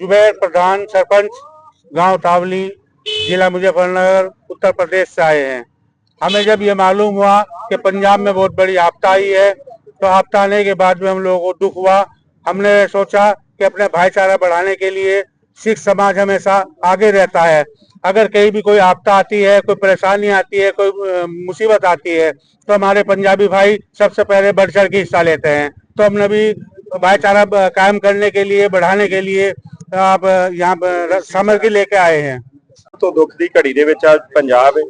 जुबैर प्रधान सरपंच, गाँव तावली, जिला मुजफ्फरनगर, उत्तर प्रदेश से आए हैं। हमें जब ये मालूम हुआ कि पंजाब में बहुत बड़ी आपदा आई है तो आपदा आने के बाद में हम लोगों को दुख हुआ। हमने सोचा कि अपने भाईचारा बढ़ाने के लिए सिख समाज हमेशा आगे रहता है। अगर कहीं भी कोई आपदा आती है, कोई परेशानी आती है, कोई मुसीबत आती है तो हमारे पंजाबी भाई सबसे पहले बढ़ चढ़ के हिस्सा लेते हैं। तो हमने भी भाईचारा कायम करने के लिए, बढ़ाने के लिए आप अ, यहाँ पर सामग्री लेके आए हैं ਤੋਂ ਦੁੱਖ ਦੀ ਘੜੀ ਦੇ ਵਿੱਚ ਅੱਜ ਪੰਜਾਬ ਹੈ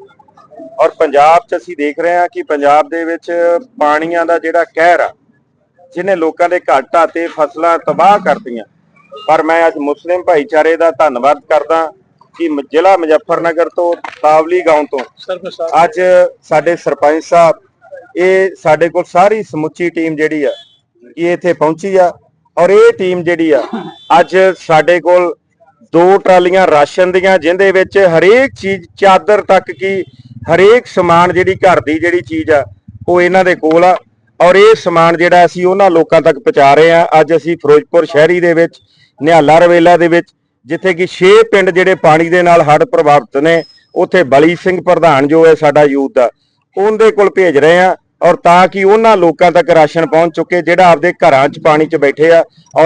ਔਰ ਪੰਜਾਬ 'ਚ ਅਸੀਂ ਦੇਖ ਰਹੇ ਹਾਂ ਕਿ ਪੰਜਾਬ ਦੇ ਵਿੱਚ ਪਾਣੀਆਂ ਦਾ ਜਿਹੜਾ ਕਹਿਰ ਆ ਜਿਹਨੇ ਲੋਕਾਂ ਦੇ ਘਰ ਢਾਤੇ ਫਸਲਾਂ ਤਬਾਹ ਕਰਤੀਆਂ ਪਰ ਮੈਂ ਅੱਜ ਮੁਸਲਿਮ ਭਾਈਚਾਰੇ ਦਾ ਧੰਨਵਾਦ ਕਰਦਾ ਕਿ ਮ- ਜ਼ਿਲ੍ਹਾ ਮੁਜ਼ੱਫਰਨਗਰ ਤੋਂ ਤਾਵਲੀ ਗਾਉਂ ਤੋਂ ਅੱਜ ਸਾਡੇ ਸਰਪੰਚ ਸਾਹਿਬ ਇਹ ਸਾਡੇ ਕੋਲ ਸਾਰੀ ਸਮੁੱਚੀ ਟੀਮ ਜਿਹੜੀ ਆ ਇਹ ਇੱਥੇ ਪਹੁੰਚੀ ਆ ਔਰ ਇਹ ਟੀਮ ਜਿਹੜੀ ਆ, ਅੱਜ ਸਾਡੇ ਕੋਲ ਦੋ ਟਰਾਲੀਆਂ ਰਾਸ਼ਨ ਦੀਆਂ ਜਿੰਦੇ ਵਿੱਚ ਹਰੇਕ ਚੀਜ਼, ਚਾਦਰ ਤੱਕ ਕੀ, ਹਰੇਕ ਸਮਾਨ ਜਿਹੜੀ ਘਰ ਦੀ ਜਿਹੜੀ ਚੀਜ਼ ਆ, ਉਹ ਇਹਨਾਂ ਦੇ ਕੋਲ ਆ। ਔਰ ਇਹ ਸਮਾਨ ਜਿਹੜਾ ਅਸੀਂ ਉਹਨਾਂ ਲੋਕਾਂ ਤੱਕ ਪਹੁੰਚਾ ਰਹੇ ਆ। ਅੱਜ ਅਸੀਂ ਫਿਰੋਜ਼ਪੁਰ ਸ਼ਹਿਰੀ ਦੇ ਵਿੱਚ, ਨਿਹਾਲਾ ਰਵੇਲਾ ਦੇ ਵਿੱਚ, ਜਿੱਥੇ ਕਿ 6 ਪਿੰਡ ਜਿਹੜੇ ਪਾਣੀ ਦੇ ਨਾਲ ਹੜ੍ਹ ਪ੍ਰਭਾਵਿਤ ਨੇ, ਉੱਥੇ ਬਲੀ ਸਿੰਘ ਪ੍ਰਧਾਨ ਜੋ ਹੈ ਸਾਡਾ ਯੂਥ ਦਾ, ਉਹਦੇ ਕੋਲ ਭੇਜ ਰਹੇ ਆ। ਔਰ ਤਾਂ ਕਿ ਉਹਨਾਂ ਲੋਕਾਂ ਤੱਕ ਰਾਸ਼ਨ ਪਹੁੰਚ ਚੁੱਕੇ ਜਿਹੜਾ ਆਪਦੇ ਘਰਾਂ 'ਚ ਪਾਣੀ 'ਚ ਬੈਠੇ ਆ